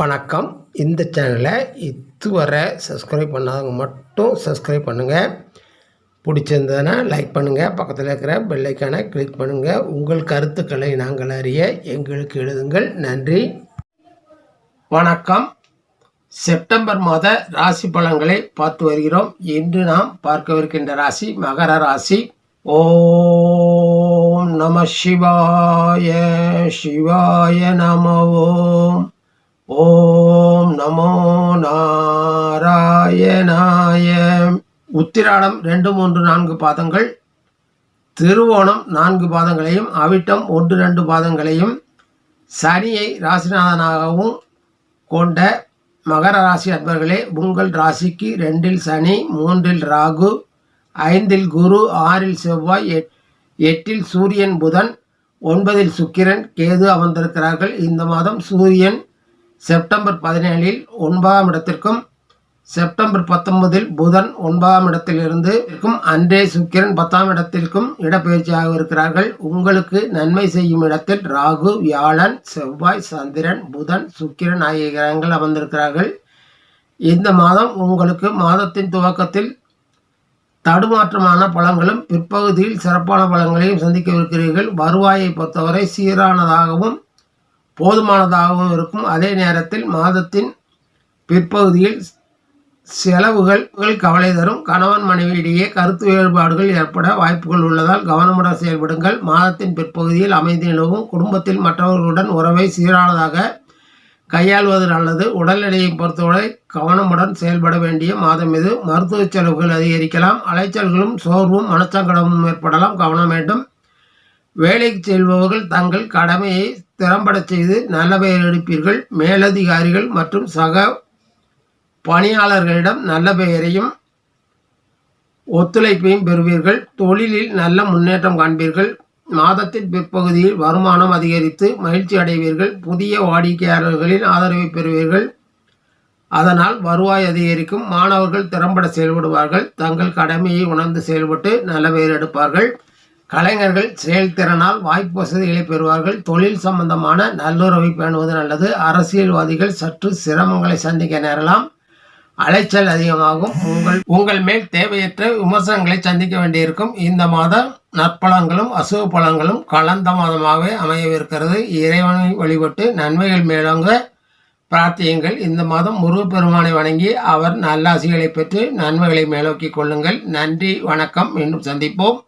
வணக்கம். இந்த சேனலை இதுவரை சப்ஸ்கிரைப் பண்ணாதவங்க மட்டும் சப்ஸ்கிரைப் பண்ணுங்கள் பிடிச்சிருந்ததுன்னா லைக் பண்ணுங்கள் பக்கத்தில் இருக்கிற பெல்லைக்கானை கிளிக் பண்ணுங்கள் உங்கள் கருத்துக்களை நாங்கள் அறிய எங்களுக்கு எழுதுங்கள். நன்றி. வணக்கம். செப்டம்பர் மாத ராசி பலன்களை பார்த்து வருகிறோம். இன்று நாம் பார்க்கவிருக்கின்ற ராசி மகர ராசி. ஓம் நம சிவாய சிவாய நம ஓம். ஓம் நமோ நாராயணாய. உத்திராடம் ரெண்டு மூன்று நான்கு பாதங்கள். திருவோணம் நான்கு பாதங்களையும் அவிட்டம் ஒன்று ரெண்டு பாதங்களையும் சனியை ராசிநாதனாகவும் கொண்ட மகர ராசி அன்பர்களே உங்கள் ராசிக்கு ரெண்டில் சனி மூன்றில் ராகு ஐந்தில் குரு ஆறில் செவ்வாய் எட் எட்டில் சூரியன் புதன் ஒன்பதில் சுக்கிரன் கேது அமர்ந்திருக்கிறார்கள். இந்த மாதம் சூரியன் செப்டம்பர் பதினேழில் ஒன்பதாம் இடத்திற்கும் செப்டம்பர் பத்தொன்பதில் புதன் ஒன்பதாம் இடத்திலிருந்து இருக்கும் அன்றே சுக்கிரன் பத்தாம் இடத்திற்கும் இடப்பெயர்ச்சியாக இருக்கிறார்கள். உங்களுக்கு நன்மை செய்யும் இடத்தில் ராகு வியாழன் செவ்வாய் சந்திரன் புதன் சுக்கிரன் ஆகிய கிரகங்கள் அமர்ந்திருக்கிறார்கள். இந்த மாதம் உங்களுக்கு மாதத்தின் துவக்கத்தில் தடுமாற்றமான பழங்களும் பிற்பகுதியில் சிறப்பான பலன்களையும் சந்திக்கவிருக்கிறீர்கள். வருவாயை பொறுத்தவரை சீரானதாகவும் போதுமானதாகவும் இருக்கும். அதே நேரத்தில் மாதத்தின் பிற்பகுதியில் செலவுகள் கவலை தரும். கணவன் மனைவியிடையே கருத்து வேறுபாடுகள் ஏற்பட வாய்ப்புகள் உள்ளதால் கவனமுடன் செயல்படுங்கள். மாதத்தின் பிற்பகுதியில் அமைதி நிலவும். குடும்பத்தில் மற்றவர்களுடன் உறவை சீரானதாக கையாள்வது நல்லது. உடல் எடையை பொறுத்தவரை கவனமுடன் செயல்பட வேண்டிய மாதம் இது. மருத்துவ செலவுகள் அதிகரிக்கலாம். அலைச்சல்களும் சோர்வும் மனச்சங்கடமும் ஏற்படலாம். கவனம் வேண்டும். வேலைக்கு செல்பவர்கள் தங்கள் கடமையை திறம்பட செய்து நல்ல பெயர் எடுப்பீர்கள். மேலதிகாரிகள் மற்றும் சக பணியாளர்களிடம் நல்ல பெயரையும் ஒத்துழைப்பையும் பெறுவீர்கள். தொழிலில் நல்ல முன்னேற்றம் காண்பீர்கள். மாதத்தின் பிற்பகுதியில் வருமானம் அதிகரித்து மகிழ்ச்சி அடைவீர்கள். புதிய வாடிக்கையாளர்களின் ஆதரவை பெறுவீர்கள். அதனால் வருவாய் அதிகரிக்கும். மாணவர்கள் திறம்பட செயல்படுவார்கள். தங்கள் கடமையை உணர்ந்து செயல்பட்டு நல்ல பெயர் எடுப்பார்கள். கலைஞர்கள் செயல்திறனால் வாய்ப்பு வசதிகளை பெறுவார்கள். தொழில் சம்பந்தமான நல்லுறவை பேணுவது நல்லது. அரசியல்வாதிகள் சற்று சிரமங்களை சந்திக்க நேரலாம். அலைச்சல் அதிகமாகும். உங்கள் உங்கள் மேல் தேவையற்ற விமர்சனங்களை சந்திக்க வேண்டியிருக்கும். இந்த மாதம் நற்பலன்களும் அசுவ பலன்களும் கலந்த மாதமாகவே அமையவிருக்கிறது. இறைவனை வழிபட்டு நன்மைகள் மேலோங்க பிரார்த்தியுங்கள். இந்த மாதம் முருகப்பெருமானை வணங்கி அவர் நல்லாசிகளை பெற்று நன்மைகளை மேலோக்கிக் கொள்ளுங்கள். நன்றி வணக்கம். மீண்டும் சந்திப்போம்.